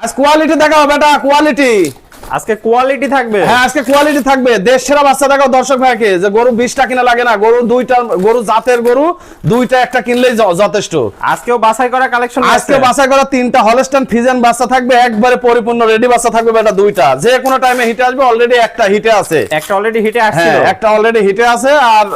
আজ কোয়ালিটি দেখাও বেটা কোয়ালিটি আজকে কোয়ালিটি থাকবে। হ্যাঁ আজকে কোয়ালিটি থাকবে। দেশ সেরা বাচ্চা দেখাও দর্শক ভাইকে যে গরু বিশটা কিনা লাগে না গরু দুইটা গরু জাতের গরু দুইটা একটা কিনলেই যথেষ্ট। আজকেও বাছাই করা কালেকশন আজকে বাছাই করা তিনটা হলস্টান ফিজেন বাচ্চা থাকবে একবারে পরিপূর্ণ রেডি বাচ্চা থাকবে বেটা দুইটা। যে কোনো টাইমে হিটে আসবে অলরেডি একটা হিটে আছে। একটা অলরেডি হিটে হ্যাঁ একটা অলরেডি হিটে আছে আর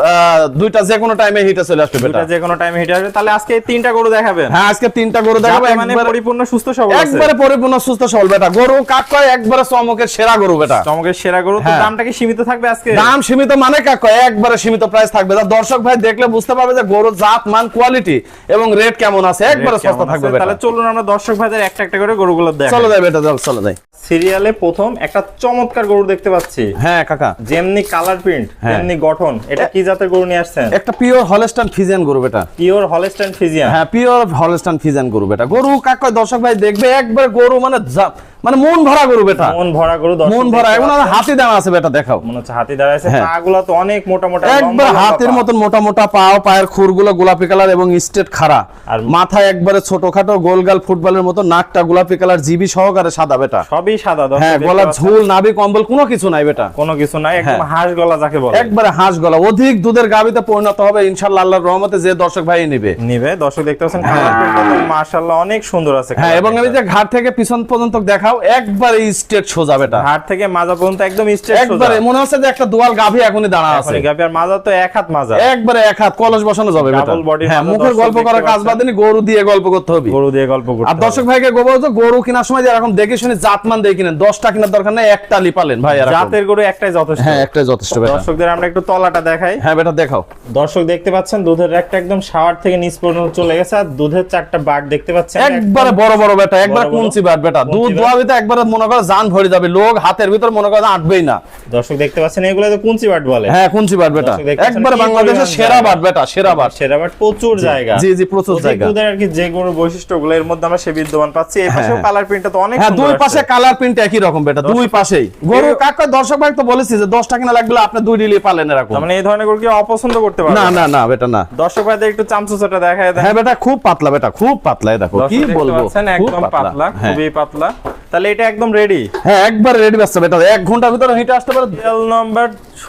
দুইটা যে কোনো টাইমে হিটে চলে আসবে বেটা যে কোনো টাইমে হিটে আসবে। তাহলে আজকে তিনটা গরু দেখাবেন। হ্যাঁ আজকে তিনটা গরু দেখাবো মানে একবারে পরিপূর্ণ সুস্থ সবল একবারে পরিপূর্ণ সুস্থ সবল বেটা গরু কাক কয় একবারে চমকের সেরা গরু বেটা। চমকের সেরা গরু তো হ্যাঁ। দামটা কি সীমিত থাকবে আজকে? দাম সীমিত মানে কাক একবারে সীমিত প্রাইস থাকবে। যা দর্শক ভাই দেখলে বুঝতে পারবে যে গরুর জাত মান কোয়ালিটি এবং রেট কেমন আছে? একবারে সস্তা থাকবে তাহলে চলুন আমরা দর্শক ভাইদের একটা একটা করে গরুগুলো দেখাই। চলো যাই বেটা চল চলো যাই সিরিয়ালে প্রথম একটা চমৎকার গরু দেখতে পাচ্ছি। হ্যাঁ কাকা। যেমনি কালার প্রিন্ট। তেমনি গঠন এটা কি জাতের গরু নিয়ে আসছেন? একটা পিওর হলস্টান ফিজিয়ান গরু বেটা। পিওর হলস্টাইন ফিজিয়ান হ্যাঁ পিওর হলস্টান ফিজিয়ান গরু বেটা। গরু কাক দর্শক ভাই দেখবে একবার গরু মানে যা- মানে মন ভরা গরু বেটা। মন ভরা গরু মন ভরা এখন আর হাতি দানা আছে বেটা দেখাও। মনে হচ্ছে হাতি দাঁড়াইছে হ্যাঁ। পাগুলা তো অনেক মোটা মোটা একবার হাতের মতন মোটা মোটা পাও পায়ের খুরগুলো গোলাপি কালার এবং স্টেট খাড়া। আর মাথায় একবারে ছোটখাটো গোলগাল ফুটবলের মতো নাকটা গোলাপি কালার জিবি সহকারে সাদা বেটা। সবই সাদা হ্যাঁ পাচ্ছেন। ঝুল নাভি কম্বল কোনো কিছু নাই বেটা। কোনো কিছু নাই একদম হ্যাঁ। হাঁস গলা যাকে বলে। একবারে হাঁস গলা অধিক দুধের গাবিতে পরিণত হবে ইনশাল্লাহ আল্লাহর রহমতে যে দর্শক ভাই নিবে। নিবে দর্শক দেখতে পাচ্ছেন প্রিন্টটা মাশাআল্লাহ অনেক সুন্দর আছে হ্যাঁ এবং আমি যে ঘাট থেকে পিছন পর্যন্ত দেখাও একবারে স্টেট সোজা বেটা। হাট থেকে মাজা পর্যন্ত একদম স্ট্রেট সোজা। একবারে মনে হচ্ছে যে একটা দুয়াল গাভী এখনই দাঁড়া আছে? গাপি আর মাজা তো এক হাত মাজা। একবারে এক হাত কলস বসানো যাবে বেটা। হ্যাঁ মুখের গল্প করার কাজ পাচ্ছেন। বাদেনি গরু দিয়ে গল্প করতে হবে। গরু দিয়ে গল্প করতে আর দর্শক ভাইকে গোবর তো গরু কেনার সময় যে এরকম দেখে শুনে জাতমান দিয়ে কিনেন দশটা কেনার দরকার নেই একটা লিপালেন ভাই। এরকম। জাতের গরু একটাই যথেষ্ট। হ্যাঁ একটাই যথেষ্ট বেটা। দর্শকদের আমরা একটু তলাটা দেখাই। হ্যাঁ বেটা দেখাও। দর্শক দেখতে পাচ্ছেন দুধের একটা একদম শাওয়ার থেকে নিচ পর্যন্ত চলে গেছে আর দুধের চারটা বাট দেখতে পাচ্ছেন। একবারে বড় বড় বেটা একবার। কুঞ্চি বাট বেটা। দুধ বাট। একবারে মনে করো জান ভরে যাবে। লোক হাতের ভিতর মনে করো আটবেই না। দর্শক দেখতে পাচ্ছেন এগুলো তো কুঞ্চি বাট বলে। হ্যাঁ কুঞ্চি বাট বেটা। একবারে বাংলাদেশের সেরা বাট বেটা সেরা বাট। সেরা বাট প্রচুর জায়গা। জি জি প্রচুর জায়গা। দুধের আর কি যে বৈশিষ্ট্যগুলো এর মধ্যে আমরা সে বিদ্যমান পাচ্ছি। এই পাশেও হ্যাঁ। কালার প্রিন্টটা তো অনেক হ্যাঁ দুই পাশে কালার প্রিন্ট একই রকম বেটা দুই পাশেই। গরু কাকা দর্শক ভাই তো বলেছি যে দশটা কিনা লাগবে আপনি দুই ডিলি পালেন এরকম। মানে এই ধরনের গরু কি অপছন্দ করতে পারবে না না। না বেটা না। দর্শক ভাইদের একটু চামচুচাটা দেখায় দেন। হ্যাঁ বেটা খুব পাতলা বেটা খুব পাতলা দেখো কি বলব? একদম পাতলা হ্যাঁ। খুবই পাতলা। তাহলে এটা একদম রেডি হ্যাঁ একবার রেডি বাচ্চা বেটা। এক ঘণ্টার ভিতরে হিটে আসতে পারে। তেল নাম্বার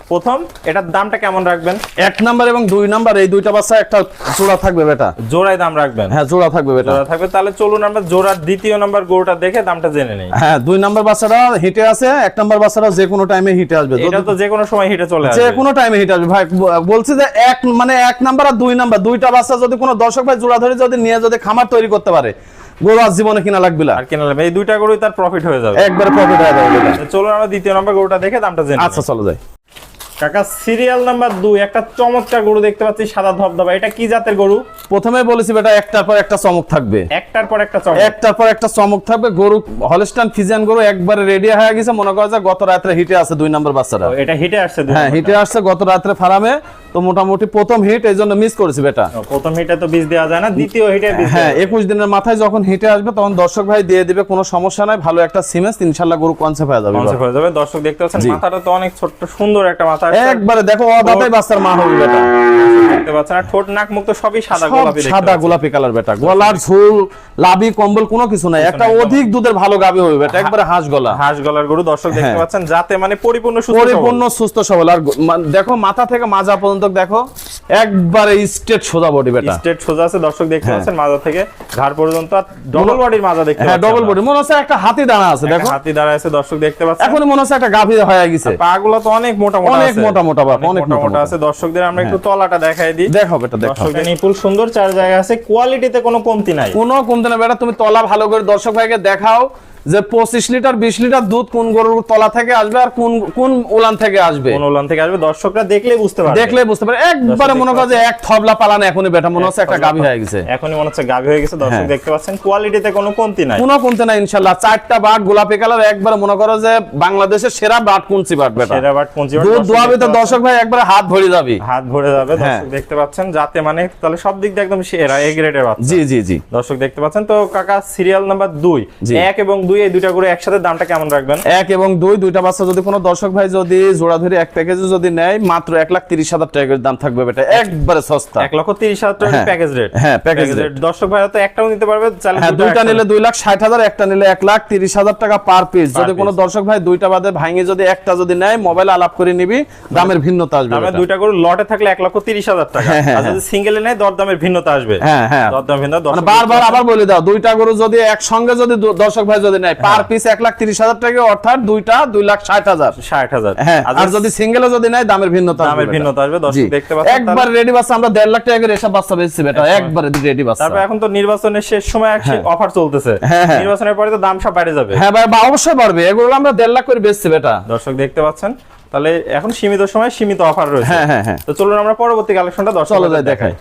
প্রথম এটার দামটা কেমন রাখবেন? এক নাম্বার এবং দুই নাম্বার এই দুইটা বাচ্চা একটা জোড়া থাকবে বেটা। জোড়ায় দাম রাখবেন? হ্যাঁ জোড়া থাকবে বেটা। জোড়া থাকবে। তাহলে চলুন আমরা জোড়ার দ্বিতীয় নাম্বার গরুটা দেখে দামটা জেনে নেই। হ্যাঁ দুই নাম্বার বাচ্চাটা হিটে আছে এক নাম্বার বাচ্চাটা যে কোনো টাইমে হিটে আসবে। এটা তো যে কোনো সময় হিটে চলে আসবে। যে কোনো টাইমে হিট আসবে। ভাই বলছি যে এক মানে এক নাম্বার আর দুই নাম্বার দুইটা বাচ্চা যদি কোনো দর্শক ভাই জোড়া ধরে যদি নিয়ে যদি খামার তৈরি করতে পারে গরু আজ জীবনে কিনা লাগবে না আর কিনা লাগবে এই দুইটা গরুই তার প্রফিট হয়ে যাবে একবার প্রফিট হয়ে যাবে বেটা। আমরা দ্বিতীয় নম্বর গরুটা দেখে দামটা জেনে আচ্ছা। চলো যাই কাকা সিরিয়াল নাম্বার দুই একটা চমৎকার গরু দেখতে পাচ্ছি সাদা ধবধবা। এটা কি জাতের গরু? প্রথমে বলেছি বেটা একটার পর একটা চমক থাকবে। একটার পর একটা চমক। একটার পর একটা চমক থাকবে। গরু হলস্টান ফিজিয়ান গরু একবারে রেডি হয়ে গেছে। মনে করা যায় গত রাত্রে হিটে আছে দুই নাম্বার বাচ্চাটা এটা হিটে আসছে হ্যাঁ হিটে আসছে গত রাত্রে ফার্মে। তো মোটামুটি প্রথম হিট এই জন্য মিস করেছি বেটা। প্রথম হিটে তো বীজ দেওয়া যায় না দ্বিতীয় হিটে হ্যাঁ। একুশ দিনের মাথায় যখন হিটে আসবে তখন দর্শক ভাই দিয়ে দিবে কোনো সমস্যা নাই ভালো একটা সিমেন্স ইনশাল্লাহ গরু কনসেপ্ট হয়ে যাবে কনসেপ্ট হয়ে যাবে। দর্শক দেখতে পাচ্ছেন। মাথাটা তো অনেক ছোট্ট সুন্দর একটা মাথা। একবারে দেখো অদাতাই বাচ্চার মা হবে বেটা দেখতে পাচ্ছেন আর ঠোঁট নাক মুখ তো সবই সাদা গোলাপি সাদা গোলাপি কালার বেটা। গলার ঝুল লাভি কম্বল কোনো কিছু নাই। একটা অধিক দুধের ভালো গাবি হবে বেটা একবারে হাঁস গলা। হাঁস গলার গরু দর্শক দেখতে হ্যাঁ। পাচ্ছেন যাতে মানে পরিপূর্ণ সুস্থ পরিপূর্ণ সুস্থ সবল। আর দেখো মাথা থেকে মাজা পর্যন্ত দেখো। একবারে স্ট্রেট সোজা বডি বেটা। স্টেট সোজা আছে দর্শক দেখতে হ্যাঁ। পাচ্ছেন মাজা থেকে। ঘাড় পর্যন্ত ডবল বডির মাজা দেখতে হ্যাঁ ডবল বডি মনে হচ্ছে একটা হাতি দাঁড়া আছে দেখো। হাতি দাঁড়ায় আছে দর্শক দেখতে পাচ্ছেন। এখনই মনে হচ্ছে একটা গাভী হয়ে গেছে। পাগুলো তো অনেক মোটা মোটা অনেক মোটা মোটা বাপ, অনেক মোটা মোটা মোটা মোটা। আছে। দর্শকদের আমরা একটু তলাটা দেখাই দিই। দেখো বেটা দেখো। দর্শকদের নিপুল সুন্দর চার জায়গা আছে। কোয়ালিটিতে কোনো কমতি নাই। কোনো কমতি না বেটা। তুমি তলা ভালো করে দর্শক ভাইকে দেখাও। যে পঁচিশ লিটার বিশ লিটার দুধ কোন গরুর তলা থেকে আসবে আর কোন কোন উলান থেকে আসবে? কোন উলান থেকে আসবে? দর্শকরা দেখলেই বুঝতে পারবে। দেখলে বুঝতে পারে একবারে মনে করো যে এক থবলা পালান এখনই বেটা মনে হচ্ছে একটা গাভী হয়ে গেছে। এখনই মনে হচ্ছে গাভী হয়ে গেছে। দর্শক হ্যাঁ। দেখতে পাচ্ছেন কোয়ালিটিতে কোনো কমতি নাই। কোনো কমতে না ইনশাল্লাহ। চারটা বাট গোলাপি কালার একবারে মনে করো যে বাংলাদেশের সেরা বাট কুঞ্চি বাট বেটা। সেরা বাট পঞ্চি বাট দুধ দোয়াবে তো দর্শক ভাই একবারে হাত ভরে যাবে। হাত ভরে যাবে হ্যাঁ। দর্শক দেখতে পাচ্ছেন যাতে মানে তাহলে সব দিক দিয়ে একদম সেরা এ গ্রেডের বাচ্চা। জি জি জি। দর্শক দেখতে পাচ্ছেন তো কাকা সিরিয়াল নাম্বার দুই। জি। এক এবং দুই দুই এই দুইটা গরু একসাথে দামটা কেমন রাখবেন? এক এবং দুই দুইটা বাচ্চা যদি কোনো দর্শক ভাই যদি জোড়া ধরে এক প্যাকেজে যদি নেয় মাত্র এক লাখ তিরিশ হাজার টাকার দাম থাকবে বেটা। একবারে সস্তা। এক লক্ষ তিরিশ হাজার টাকা হ্যাঁ, প্যাকেজ রেট হ্যাঁ, package rate। দর্শক ভাইরা তো একটাও নিতে পারবে হ্যাঁ দুইটা নিলে দুই লাখ ষাট হাজার একটা নিলে এক লাখ তিরিশ হাজার টাকা পার পিস যদি কোনো দর্শক ভাই দুইটা বাদে ভাঙে যদি একটা যদি নেয় মোবাইল আলাপ করে নিবি দামের ভিন্নতা আসবে বেটা। দুইটা গরু লটে থাকলে এক লক্ষ তিরিশ হাজার টাকা। হ্যাঁ, হ্যাঁ, আর যদি সিঙ্গেলে নেয় দরদামের ভিন্নতা আসবে। হ্যাঁ হ্যাঁ। দরদাম ভিন্ন মানে দর্শক বারবার আবার বলে দাও দুইটা গরু যদি একসঙ্গে যদি দর্শক ভাই যদি পার পিস এক লাখ তিরিশ হাজার টাকা অর্থাৎ দুইটা দুই লাখ ষাট হাজার। ষাট হাজার। হ্যাঁ আর যদি সিঙ্গেলে যদি দামের ভিন্নতা দামের ভিন্নতা আসবে, দর্শক দেখতে পাচ্ছেন, একবার রেডি বাচ্চা আমরা দেড় লাখ টাকা করে এসব বাচ্চা বেচছি বেটা একবারে। রেডি বাচ্চা। তারপর এখন তো নির্বাচনের শেষ সময় অফার চলতেছে। হ্যাঁ, হ্যাঁ। নির্বাচনের পরে তো দাম সব বাইরে যাবে। হ্যাঁ ভাই বা অবশ্যই পারবে এগুলো আমরা দেড় লাখ করে বেচছি বেটা। দর্শক দেখতে পাচ্ছেন তাহলে এখন সীমিত সময় সীমিত অফার রয়েছে। হ্যাঁ হ্যাঁ হ্যাঁ। তো চলুন আমরা পরবর্তী কালেকশনটা দর্শক দেখাই।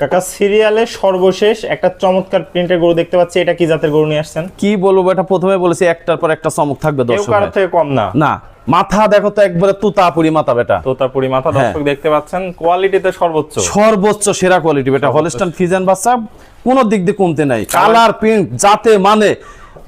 কাকা সিরিয়ালে সর্বশেষ একটা চমৎকার প্রিন্টের গরু দেখতে পাচ্ছি। এটা কি জাতের গরু নিয়ে আসছেন? কি বলব এটা প্রথমে বলেছি একটার পর একটা চমক থাকবে দর্শক কারোর থেকে কম না। না মাথা দেখো তো একবারে তুতাপুরি মাথা বেটা। তোতাপুরি মাথা হ্যাঁ। দর্শক দেখতে পাচ্ছেন কোয়ালিটিতে সর্বোচ্চ। সর্বোচ্চ সেরা কোয়ালিটি বেটা। হলস্টান ফিজেন বাচ্চা কোনো দিক দিয়ে কমতে নাই। কালার প্রিন্ট যাতে মানে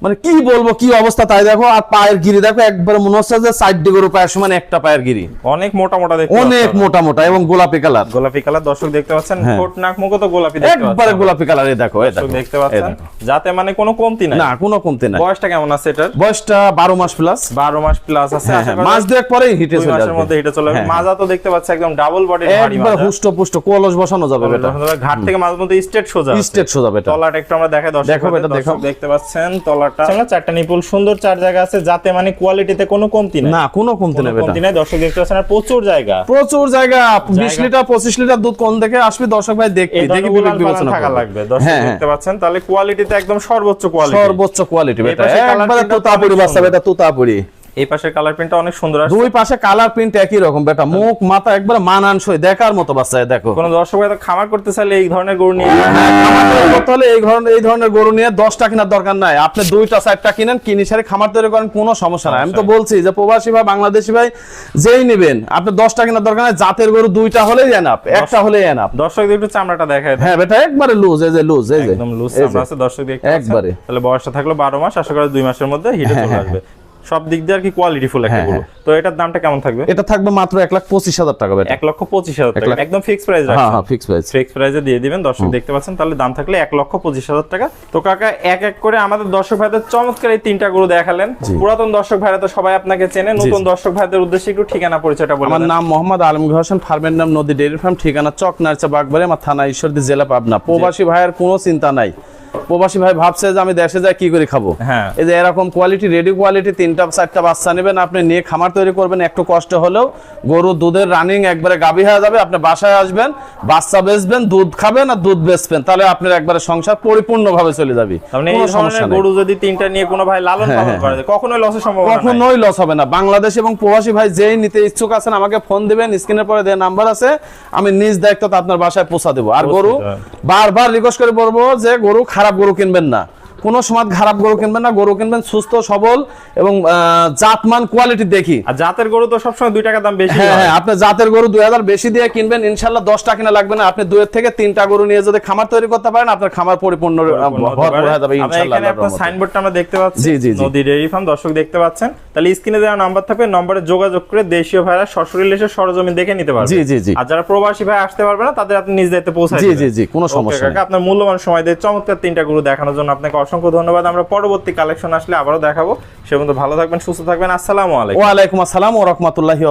মানে কি বলব কি অবস্থা তাই দেখো আর পায়ের গিরি দেখো একবার মনে হচ্ছে যে সাইড দিকের পায়ের সমান একটা পায়ের গিরি। অনেক মোটা মোটা দেখতে অনেক মোটা মোটা এবং গোলাপি কালার। গোলাপি কালার দর্শক দেখতে পাচ্ছেন হ্যাঁ। ঠোঁট নাক মুখও তো গোলাপি দেখতে একবারে পাচ্ছেন গোলাপি কালার এই দেখো এই দেখো দেখতে পাচ্ছেন যাতে মানে কোনো কমতি নাই। না কোনো কমতে নাই। বয়সটা কেমন আছে এটার? বয়সটা বারো মাস প্লাস বারো মাস প্লাস আছে হ্যাঁ হ্যাঁ মাস দুয়েক পরেই হিটে চলে মাসের মধ্যে এটা চলে যাবে। মাজা তো দেখতে পাচ্ছেন একদম ডাবল বডি ভারী একবার হুষ্ট পুষ্ট কলস বসানো যাবে বেটা। ঘাট থেকে মাঝে মধ্যে স্টেট সোজা। স্টেট সোজা বেটা। তলাটা একটু আমরা দেখাই দর্শক দেখো দেখো। দেখতে পাচ্ছেন তলাটা আমরা চারটা নিপুল। সুন্দর চার জায়গা আছে যাতে মানে কোয়ালিটিতে কোনো কমতি নাই। না কোনো কমতে কোনো কমতি নাই দর্শক দেখতে পাচ্ছেন আর প্রচুর জায়গা। প্রচুর জায়গা বিশ লিটার পঁচিশ লিটার দুধ কোন থেকে আসবে দর্শক ভাই দেখবি দেখি ধরনের বিবেক উলান পালান বিবেচনা থাকা করবে। লাগবে দর্শক হ্যাঁ হ্যাঁ। দেখতে পাচ্ছেন তাহলে কোয়ালিটিতে একদম সর্বোচ্চ কোয়ালিটি সর্বোচ্চ কোয়ালিটি এই বেটা। একবারে তোতাপুরি বাচ্চা বেটা তোতাপুরি। এই পাশের কালার প্রিন্টটা অনেক সুন্দর আসছে। দুই পাশে কালার প্রিন্ট একই রকম বেটা। মুখ মাথা একবার মানানসই দেখার মতো বাচ্চা দেখো। কোন দর্শক হয়তো খামার করতে চাইলে এই ধরনের গরু নিয়ে খামার তৈরি এই ধরনের এই ধরনের গরু নিয়ে দশটা কেনার দরকার নাই। আপনি দুইটা চারটা কিনেন কিনি সারে খামার তৈরি করেন কোনো সমস্যা নাই। আমি তো বলছি যে প্রবাসী ভাই বাংলাদেশি ভাই যেই নেবেন আপনি দশটা কেনার দরকার নাই। জাতের গরু দুইটা হলেই এনাপ একটা হলেই এনাপ দর্শকদের একটু চামড়াটা দেখায় হ্যাঁ বেটা একবারে লুজ এই যে লুজ এই যে। একদম লুজ চামড়া আছে দর্শক দেখতে একবারে। তাহলে বয়সটা থাকল বারো মাস আশা করি দুই মাসের মধ্যে হিটে হ্যাঁ, চলে হ্যাঁ, আসবে। সব দিক দিয়ে আর কি কোয়ালিটি ফুল একটা হ্যাঁ, গরু। তো এটার দামটা কেমন থাকবে? এটা থাকবে মাত্র এক লাখ পঁচিশ হাজার টাকা এক লক্ষ পঁচিশ হাজার টাকা। একদম ফিক্স প্রাইস হ্যাঁ হ্যাঁ ফিক্স প্রাইস ফিক্স প্রাইসে দিয়ে দিবেন। দর্শক দেখতে পাচ্ছেন তাহলে দাম থাকলে এক লক্ষ পঁচিশ হাজার টাকা। তো কাকা এক এক করে আমাদের দর্শক ভাইদের চমৎকার এই তিনটা গরু দেখালেন। পুরাতন দর্শক ভাইরা তো সবাই আপনাকে চেনে। নতুন দর্শক ভাইদের উদ্দেশ্যে একটু ঠিকানা পরিচয়টা বলে আমার নাম মোহাম্মদ আলমগীর হোসেন ফার্মের নাম নদী ডেয়ারি ফার্ম ঠিকানা চক নারচা বাগবাড়ি আমার থানা ঈশ্বরদী জেলা পাবনা। প্রবাসী ভাইয়ের কোনো চিন্তা নাই। প্রবাসী ভাই ভাবছে যে আমি দেশে যাই কি করে খাব? হ্যাঁ। এই যে এরকম কোয়ালিটি রেডি কোয়ালিটি তিনটা চারটা বাচ্চা নেবেন আপনি নিয়ে খামার তৈরি করবেন একটু কষ্ট হলেও। গরু দুধের রানিং একবারে গাভী হয়ে যাবে আপনি বাসায় আসবেন বাচ্চা বেচবেন দুধ খাবেন আর দুধ বেচবেন তাহলে আপনার একবারে সংসার পরিপূর্ণভাবে চলে যাবে। মানে গরু যদি তিনটা নিয়ে কোনো ভাই লালন হ্যাঁ, পালন হ্যাঁ, করে কখনোই লসের সম্ভাবনা নাই। কখনোই লস হবে না। বাংলাদেশ এবং প্রবাসী ভাই যেই নিতে ইচ্ছুক আছেন আমাকে ফোন দিবেন স্ক্রিনের পরে দেওয়া নাম্বার আছে আমি নিজ দায়িত্ব আপনার বাসায় পৌঁছা দেবো। আর গরু বারবার রিকোয়েস্ট করে বলব যে গরু খারাপ গরু কিনবেন না। কোনো সময় খারাপ গরু কিনবেন না গরু কিনবেন সুস্থ সবল এবং জাতমান কোয়ালিটি দেখি। আর জাতের গরু তো সবসময় দুই টাকা দাম বেশি হ্যাঁ হ্যাঁ। আপনি জাতের গরু দুই হাজার বেশি দিয়ে কিনবেন ইনশাল্লাহ দশটা কিনা লাগবে না। আপনি দুয়ের থেকে তিনটা গরু নিয়ে যদি খামার তৈরি করতে পারেন আপনার খামার পরিপূর্ণ যাবে আমরা ইনশাল্লাহ সাইনবোর্ডটা আমরা দেখতে পাচ্ছি। জি, জি। নদী ডেয়ারি ফার্ম দর্শক দেখতে পাচ্ছেন। তাহলে স্ক্রিনে দেওয়া নাম্বার থাকবে নম্বরে যোগাযোগ করে দেশীয় ভাইরা সশরীর এসে সরজমিন দেখে নিতে পারবে। জি, জি, জি। আর যারা প্রবাসী ভাই আসতে পারবে না তাদের আপনি নিজ দায়িত্বে পৌঁছায় জি, জি, জি, কোনো সমস্যা আপনার মূল্যবান সময় দিয়ে চমৎকার তিনটা গরু দেখানোর জন্য আপনাকে অসংখ্য ধন্যবাদ। আমরা পরবর্তী কালেকশন আসলে আবারও দেখাবো। সে পর্যন্ত ভালো থাকবেন, সুস্থ থাকবেন। আসসালামু আলাইকুম। ওয়ালাইকুম আসসালাম ও রহমতুল্লাহি